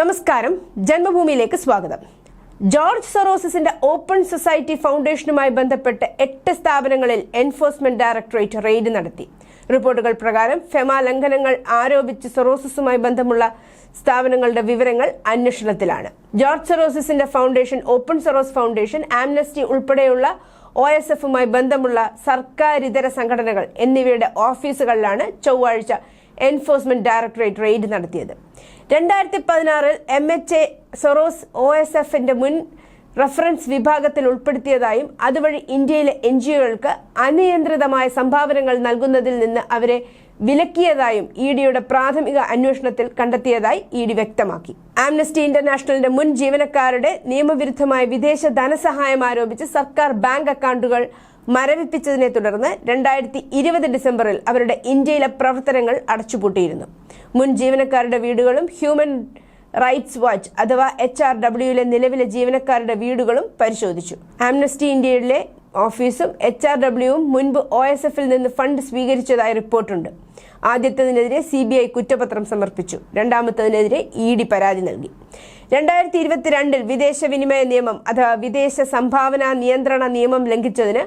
നമസ്കാരം. ജന്മഭൂമിയിലേക്ക് സ്വാഗതം. ജോർജ് സൊറോസിന്റെ ഓപ്പൺ സൊസൈറ്റി ഫൗണ്ടേഷനുമായി ബന്ധപ്പെട്ട് എട്ട് സ്ഥാപനങ്ങളിൽ എൻഫോഴ്സ്മെന്റ് ഡയറക്ടറേറ്റ് റെയ്ഡ് നടത്തി. റിപ്പോർട്ടുകൾ പ്രകാരം ഫെമ ലംഘനങ്ങൾ ആരോപിച്ച് സൊറോസിസുമായി ബന്ധമുള്ള സ്ഥാപനങ്ങളുടെ വിവരങ്ങൾ അന്വേഷണത്തിലാണ്. George സൊറോസിന്റെ foundation open Soros foundation Amnesty ഉൾപ്പെടെയുള്ള ഒ എസ് എഫുമായി ബന്ധമുള്ള സർക്കാരിതര സംഘടനകൾ എന്നിവയുടെ ഓഫീസുകളിലാണ് ചൊവ്വാഴ്ച എൻഫോഴ്സ്മെന്റ് ഡയറക്ടറേറ്റ് റെയ്ഡ് നടത്തിയത്. രണ്ടായിരത്തി പതിനാറിൽ M H A Soros O S എഫിന്റെ മുൻ റഫറൻസ് വിഭാഗത്തിൽ ഉൾപ്പെടുത്തിയതായും അതുവഴി ഇന്ത്യയിലെ എൻ ജി ഒകൾക്ക് അനിയന്ത്രിതമായ സംഭാവനകൾ നൽകുന്നതിൽ നിന്ന് അവരെ വിലക്കിയതായും ഇ ഡിയുടെ പ്രാഥമിക അന്വേഷണത്തിൽ കണ്ടെത്തിയതായി ഇ ഡി വ്യക്തമാക്കി. ആംനസ്റ്റി ഇന്റർനാഷണലിന്റെ മുൻ ജീവനക്കാരുടെ നിയമവിരുദ്ധമായ വിദേശ ധനസഹായം ആരോപിച്ച് സർക്കാർ ബാങ്ക് അക്കൗണ്ടുകൾ മരവിപ്പിച്ചതിനെ തുടർന്ന് രണ്ടായിരത്തി ഇരുപത് ഡിസംബറിൽ അവരുടെ ഇന്ത്യയിലെ പ്രവർത്തനങ്ങൾ അടച്ചുപൂട്ടിയിരുന്നു. മുൻ ജീവനക്കാരുടെ വീടുകളും ഹ്യൂമൻ റൈറ്റ്സ് വാച്ച് അഥവാ എച്ച് ആർ ഡബ്ല്യുയിലെ നിലവിലെ ജീവനക്കാരുടെ വീടുകളും പരിശോധിച്ചു. ആംനസ്റ്റി ഇന്ത്യയിലെ ഓഫീസും എച്ച് ആർ ഡബ്ല്യുവും മുൻപ് ഒ എസ് എഫിൽ നിന്ന് ഫണ്ട് സ്വീകരിച്ചതായി റിപ്പോർട്ടുണ്ട്. ആദ്യത്തതിനെതിരെ സി ബി ഐ കുറ്റപത്രം സമർപ്പിച്ചു. രണ്ടാമത്തതിനെതിരെ ഇ ഡി പരാതി നൽകി. രണ്ടായിരത്തി ഇരുപത്തിരണ്ടിൽ വിദേശ വിനിമയ നിയമം അഥവാ വിദേശ സംഭാവന നിയന്ത്രണ നിയമം ലംഘിച്ചതിന്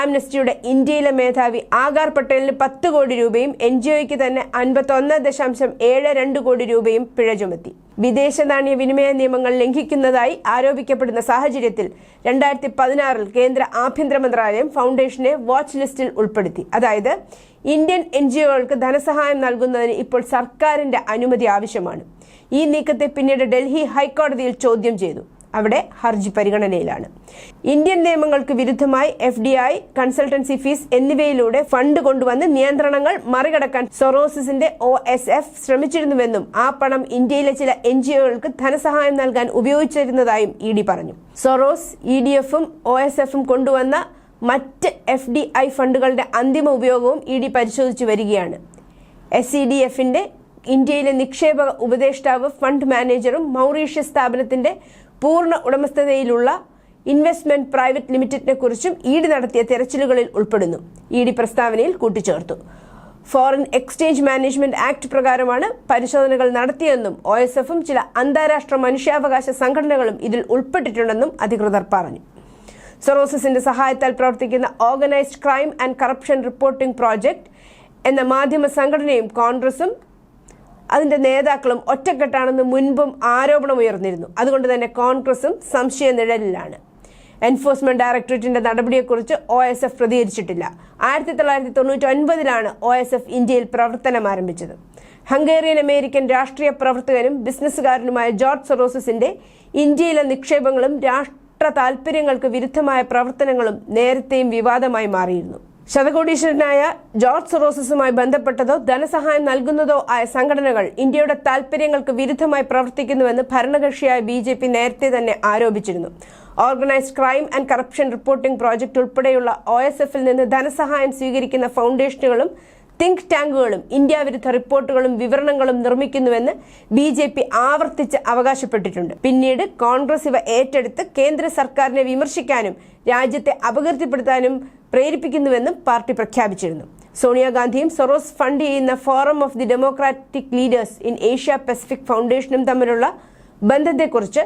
ആംനസ്റ്റിയുടെ ഇന്ത്യയിലെ മേധാവി ആകാർ പട്ടേലിന് പത്ത് കോടി രൂപയും എൻ ജി ഒയ്ക്ക് തന്നെ അൻപത്തൊന്ന് ദശാംശം ഏഴ് രണ്ട് കോടി രൂപയും പിഴ ചുമത്തി. വിദേശ നാണ്യ വിനിമയ നിയമങ്ങൾ ലംഘിക്കുന്നതായി ആരോപിക്കപ്പെടുന്ന സാഹചര്യത്തിൽ രണ്ടായിരത്തി പതിനാറിൽ കേന്ദ്ര ആഭ്യന്തര മന്ത്രാലയം ഫൗണ്ടേഷനെ വാച്ച് ലിസ്റ്റിൽ ഉൾപ്പെടുത്തി. അതായത് ഇന്ത്യൻ എൻ ജി ഒകൾക്ക് ധനസഹായം നൽകുന്നതിന് ഇപ്പോൾ സർക്കാരിന്റെ അനുമതി ആവശ്യമാണ്. ഈ നീക്കത്തെ പിന്നീട് ഡൽഹി ഹൈക്കോടതിയിൽ ചോദ്യം ചെയ്തു. അവിടെ ഹർജി പരിഗണനയിലാണ്. ഇന്ത്യൻ നിയമങ്ങൾക്ക് വിരുദ്ധമായി F D I consultancy fees എന്നിവയിലൂടെ ഫണ്ട് കൊണ്ടുവന്ന് നിയന്ത്രണങ്ങൾ മറികടക്കാൻ സൊറോസിന്റെ ഒ എസ് എഫ് ശ്രമിച്ചിരുന്നുവെന്നും ആ പണം ഇന്ത്യയിലെ ചില എൻ ജി ഒകൾക്ക് ധനസഹായം നൽകാൻ ഉപയോഗിച്ചിരുന്നതായും ഇ ഡി പറഞ്ഞു. സൊറോസ് ഇ ഡി എഫും ഒ എസ് എഫും കൊണ്ടുവന്ന മറ്റ് എഫ് ഡി ഐ ഫണ്ടുകളുടെ അന്തിമ ഉപയോഗവും ഇ ഡി പരിശോധിച്ചു വരികയാണ്. എസ് ഇ ഡി എഫിന്റെ ഇന്ത്യയിലെ നിക്ഷേപ ഉപദേഷ്ടാവ് ഫണ്ട് മാനേജറും മൗറീഷ്യസ് സ്ഥാപനത്തിന്റെ പൂർണ ഉടമസ്ഥതയിലുള്ള ഇൻവെസ്റ്റ്മെന്റ് പ്രൈവറ്റ് ലിമിറ്റഡിനെ കുറിച്ചും ഇ ഡി നടത്തിയ തെരച്ചിലുകളിൽ ഉൾപ്പെടുന്നു. ഇ ഡി പ്രസ്താവനയിൽ കൂട്ടിച്ചേർത്തു. ഫോറിൻ എക്സ്ചേഞ്ച് മാനേജ്മെന്റ് ആക്ട് പ്രകാരമാണ് പരിശോധനകൾ നടത്തിയെന്നും ഒ എസ് എഫും ചില അന്താരാഷ്ട്ര മനുഷ്യാവകാശ സംഘടനകളും ഇതിൽ ഉൾപ്പെട്ടിട്ടുണ്ടെന്നും അധികൃതർ പറഞ്ഞു. സൊറോസിന്റെ സഹായത്താൽ പ്രവർത്തിക്കുന്ന organised crime and corruption reporting project എന്ന മാധ്യമ സംഘടനയും കോൺഗ്രസും അതിന്റെ നേതാക്കളും ഒറ്റക്കെട്ടാണെന്ന് മുൻപും ആരോപണം ഉയർന്നിരുന്നു. അതുകൊണ്ട് തന്നെ കോൺഗ്രസും സംശയ നിഴലിലാണ്. എൻഫോഴ്സ്മെന്റ് ഡയറക്ടറേറ്റിന്റെ നടപടിയെക്കുറിച്ച് ഒ എസ് എഫ് പ്രതികരിച്ചിട്ടില്ല. ആയിരത്തി തൊള്ളായിരത്തി തൊണ്ണൂറ്റി ഒൻപതിലാണ് ഒ എസ് എഫ് ഇന്ത്യയിൽ പ്രവർത്തനം ആരംഭിച്ചത്. ഹംഗേറിയൻ അമേരിക്കൻ രാഷ്ട്രീയ പ്രവർത്തകനും ബിസിനസ്സുകാരനുമായ ജോർജ് സെറോസസിന്റെ ഇന്ത്യയിലെ നിക്ഷേപങ്ങളും രാഷ്ട്ര താൽപര്യങ്ങൾക്ക് വിരുദ്ധമായ പ്രവർത്തനങ്ങളും നേരത്തെയും വിവാദമായി മാറിയിരുന്നു. ശതകോടീശ്വരനായ ജോർജ് സൊറോസസുമായി ബന്ധപ്പെട്ടതോ ധനസഹായം നൽകുന്നതോ ആയ സംഘടനകൾ ഇന്ത്യയുടെ താൽപര്യങ്ങൾക്ക് വിരുദ്ധമായി പ്രവർത്തിക്കുന്നുവെന്ന് ഭരണകക്ഷിയായ ബി ജെ പി നേരത്തെ തന്നെ ആരോപിച്ചിരുന്നു. Organised crime and corruption reporting project ഉൾപ്പെടെയുള്ള ഒ എസ് എഫിൽ നിന്ന് ധനസഹായം സ്വീകരിക്കുന്ന ഫൗണ്ടേഷനുകളും തിങ്ക് ടാങ്കുകളും ഇന്ത്യ വിരുദ്ധ റിപ്പോർട്ടുകളും വിവരണങ്ങളും നിർമ്മിക്കുന്നുവെന്ന് ബി ജെ പി ആവർത്തിച്ച് അവകാശപ്പെട്ടിട്ടുണ്ട്. പിന്നീട് കോൺഗ്രസ് ഇവ ഏറ്റെടുത്ത് കേന്ദ്ര സർക്കാരിനെ വിമർശിക്കാനും രാജ്യത്തെ അപകീർത്തിപ്പെടുത്താനും പ്രേരിപ്പിക്കുന്നുവെന്നും പാർട്ടി പ്രഖ്യാപിച്ചിരുന്നു. സോണിയാഗാന്ധിയും സൊറോസ് ഫണ്ട് ചെയ്യുന്ന forum of the democratic leaders in Asia Pacific ഫൗണ്ടേഷനും തമ്മിലുള്ള ബന്ധത്തെക്കുറിച്ച്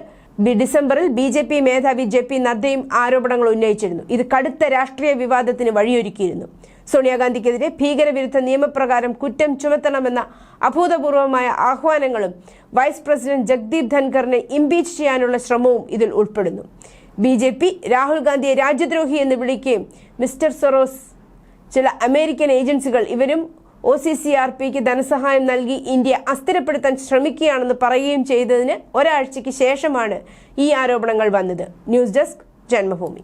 ഡിസംബറിൽ ബി ജെ പി മേധാവി ജെ പി നദ്ദയും ആരോപണങ്ങൾ ഉന്നയിച്ചിരുന്നു. ഇത് കടുത്ത രാഷ്ട്രീയ വിവാദത്തിന് വഴിയൊരുക്കിയിരുന്നു. സോണിയാഗാന്ധിക്കെതിരെ ഭീകരവിരുദ്ധ നിയമപ്രകാരം കുറ്റം ചുമത്തണമെന്ന അഭൂതപൂർവമായ ആഹ്വാനങ്ങളും വൈസ് പ്രസിഡന്റ് ജഗ്ദീപ് ധൻഖറിനെ ഇംപീച്ച് ചെയ്യാനുള്ള ശ്രമവും ഇതിൽ ഉൾപ്പെടുന്നു. ബി ജെ പി രാഹുൽ ഗാന്ധിയെ രാജ്യദ്രോഹി എന്ന് വിളിക്കുകയും മിസ്റ്റർ സൊറോസ് ചില അമേരിക്കൻ ഏജൻസികൾ ഇവരും ഒ സി സി ആർ പിക്ക് ധനസഹായം നൽകി ഇന്ത്യ അസ്ഥിരപ്പെടുത്താൻ ശ്രമിക്കുകയാണെന്ന് പറയുകയും ചെയ്തതിന് ഒരാഴ്ചയ്ക്ക് ശേഷമാണ് ഈ ആരോപണങ്ങൾ വന്നത്. News desk Janmabhumi.